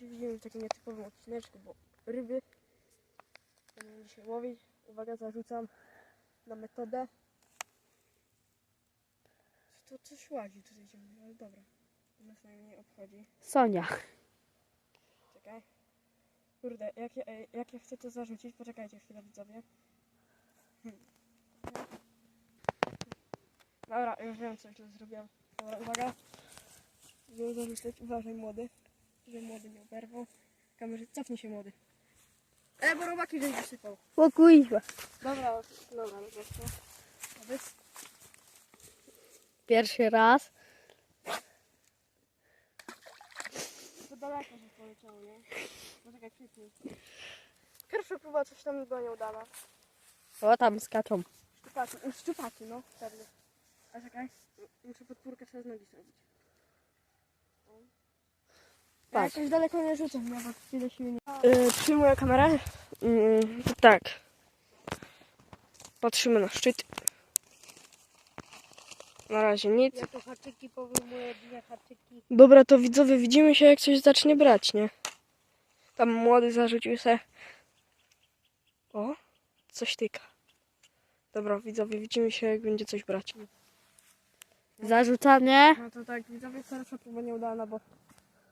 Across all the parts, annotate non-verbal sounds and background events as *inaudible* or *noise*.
Widzimy w takim nietypowym odcineczku, bo ryby będziemy dzisiaj łowić. Uwaga, zarzucam na metodę. To coś łazi tutaj ciągle, ale dobra. Nas najmniej obchodzi. Sonia. Czekaj. Kurde, jak ja, jak ja chcę to zarzucić, poczekajcie chwilę widzowie. Hmm. Dobra, już wiem co źle zrobiłem. Dobra, uwaga. Wiem zarzucać, uważaj młody. Że młody nie oberwał. Kamerzy, cofnij się młody. E, bo robaki żeś wysypał. O kuźwa. Dobra, dobra, no to Wobec. Pierwszy raz. To daleko, że poleciało, nie? Poczekaj, kliknij. Pierwsza próba coś tam była nieudana. O, tam skaczą. Szczupaki, szczupaki, no, pewnie. A czekaj, muszę podpórkę trzeba z nogi zrobić. Patrz. jakoś daleko nie rzucę, no bo chwilę siły nie... Yy, przyjmuję kamerę. Mm, tak. Patrzymy na szczyt. Na razie nic. Ja to haczyki powyjmuję, dwie haczyki. Dobra, to widzowie, widzimy się jak coś zacznie brać, nie? Tam młody zarzucił se. O, coś tyka. Dobra, widzowie, widzimy się jak będzie coś brać. Zarzucanie. No to tak, widzowie, pierwsza próba nieudana, bo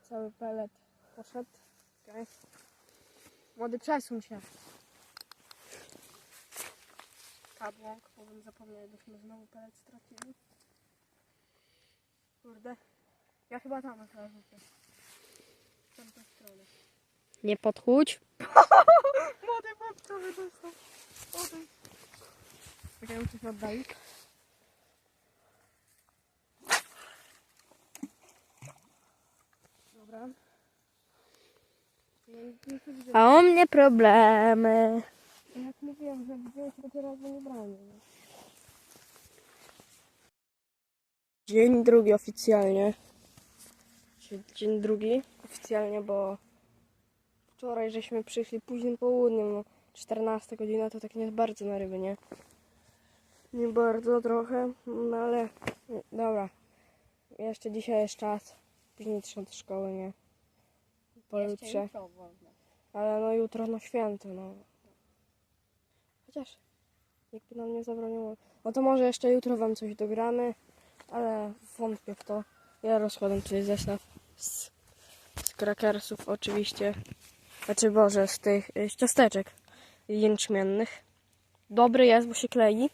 cały pelet poszedł. Okay. Młody, przesuń się. Kabłąk, bo bym zapomniał, jakbyśmy znowu pelet stracili. Kurde. Ja chyba tam teraz rzucę. W tamtą stronę. Nie podchódź. *laughs* Młody babczowy dostał. Młody. Czekaj, muszę się oddalić. Dobra. Ja nie chcę widzieć. A u mnie problemy. Jak mówiłem, że się dopiero nie brałem. nie? Dzień drugi oficjalnie. Dzie- Dzień drugi oficjalnie, bo wczoraj żeśmy przyszli późnym południem, no 14 godzina to tak nie bardzo na ryby, nie? Nie bardzo trochę, no ale dobra. Jeszcze dzisiaj jest czas. Później trzeba do szkoły, nie? Pojutrze. Ale no jutro no święto, no. Chociaż nikt by nam nie zabroniło. No to może jeszcze jutro wam coś dogramy, ale wątpię w to. Ja rozkładam tutaj zestaw z, z krakersów oczywiście. Znaczy Boże, z tych y, z ciasteczek jęczmiennych. Dobry jest, bo się klei.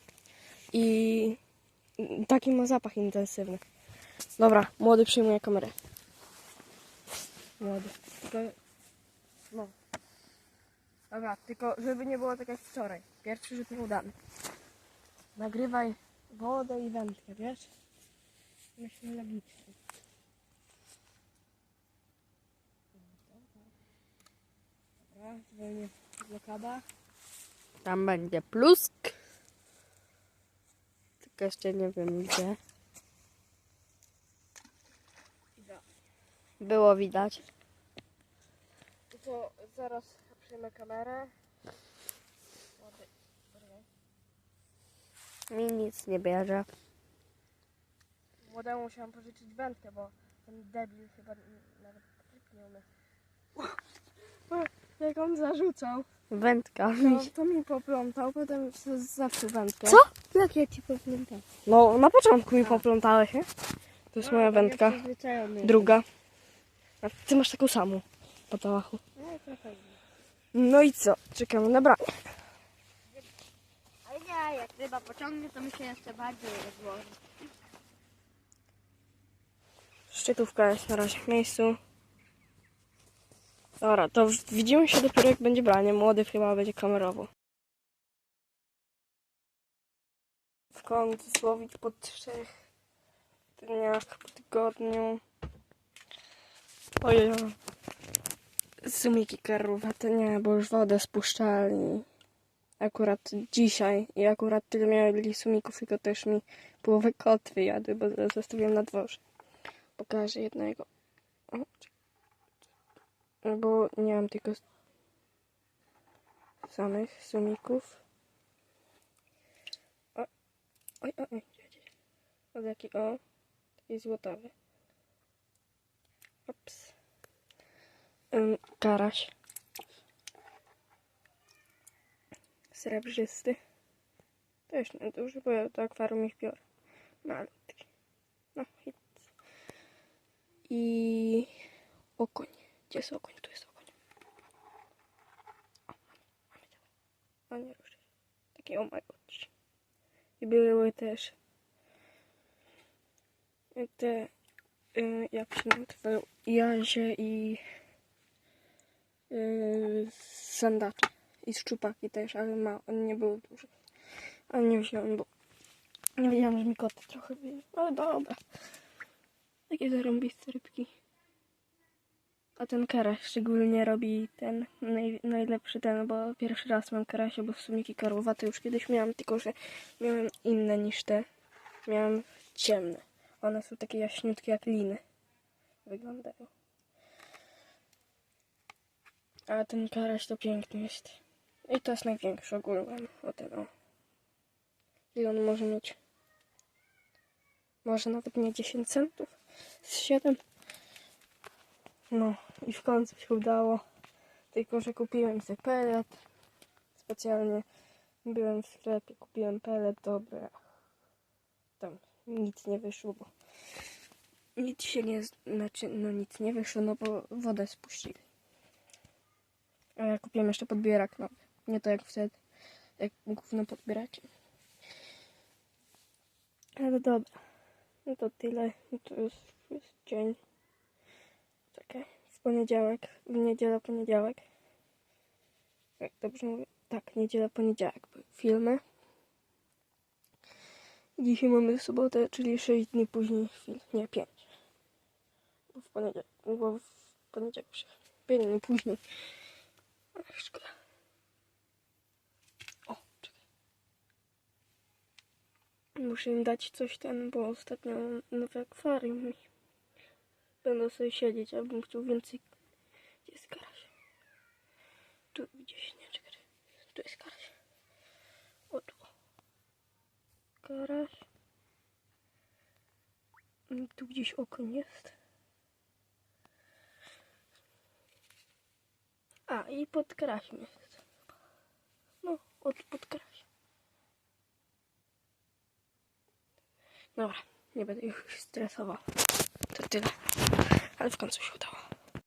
I taki ma zapach intensywny. Dobra, młody przyjmuje kamerę. Młody. Tylko... No. Dobra, tylko żeby nie było tak jak wczoraj. Pierwszy rzut nieudany. Nagrywaj wodę i wędkę, wiesz? Myślę logicznie. Dobra, zwolnię blokada. Tam będzie plusk. Tylko jeszcze nie wiem gdzie. Było widać. To zaraz przyjmę kamerę. Mi nic nie bierze. Młodemu musiałam pożyczyć wędkę, bo ten debil chyba nawet tryb nie umie. Jak on zarzucał, Wędka. to, to mi poplątał, potem zawsze wędkę. Co? Jak ja ci pamiętam? No, na początku mi poplątałeś, nie? To jest moja wędka. Druga. A ty masz taką samą po tałachu. No i co? Czekamy na branie. Ale nie, jak ryba pociągnie, to mi się jeszcze bardziej rozłoży. Szczytówka jest na razie w miejscu. Dobra, to widzimy się dopiero jak będzie branie. Młody chyba będzie kamerowo. W końcu słowić po trzech dniach, po tygodniu. Ojej. Sumiki karłowate nie, bo już wodę spuszczali. Akurat dzisiaj i akurat tyle mieli sumików, tylko też mi połowę kotwy jadły, bo zostawiłem na dworze. Pokażę jednego. O, czek- czek- Bo nie mam tylko samych sumików. O, oj, oj, oj. O, taki, o, taki złotowy. Ops. Yy, Karaś. Srebrzysty. Też nie duży, bo ja do akwarium ich biorę. Malutki. No i... I... Okoń. Gdzie jest okoń? Tu jest okoń. O, mamy, mamy. No nie ruszaj. Taki o my god. I były też te, y, jak się nazywają, jazie i y, sandacze. I szczupaki też, ale ma, one nie były duże. Ale nie wziąłem, bo nie wiedziałam, że mi koty trochę wyjdą. Ale dobra. Takie zarąbiste rybki. A ten karaś szczególnie robi ten naj, najlepszy ten, bo pierwszy raz mam karasia, bo w sumie karłowaty już kiedyś miałam, tylko że miałem inne niż te. Miałem ciemne. One są takie jaśniutkie jak liny. Wyglądają. A ten karaś to piękny jest. I to jest największy ogólnie. O ten o. On może mieć? Może nawet nie 10 centów. Z 7. No i w końcu się udało. Tylko, że kupiłem sobie pelet. Specjalnie byłem w sklepie, kupiłem pelet, dobra. Tam nic nie wyszło, bo nic się nie, znaczy, no nic nie wyszło, no bo wodę spuścili. A ja kupiłem jeszcze podbierak nowy. Nie to jak wtedy, jak gówno podbieracie. Ale dobra. No to tyle. No to już jest dzień. Czekaj. W poniedziałek. W niedzielę, poniedziałek. Jak dobrze mówię? Tak, niedziela, poniedziałek filmy. Dzisiaj mamy sobotę, czyli 6 dni później film. Nie, 5. Bo w poniedziałek, bo w poniedziałek się 5 dni później. O, czekaj. Muszę im dać coś ten, bo ostatnio nowe akwarium i będę sobie siedzieć, abym chciał więcej. Gdzie jest karaś? Tu gdzieś, nie, czekaj. Tu jest karaś. O, tu. Karaś. Tu gdzieś okoń jest. A, i pod karasiem jest. No, od pod karasiem. Dobra, nie będę już stresował. To tyle. Ale w końcu się udało.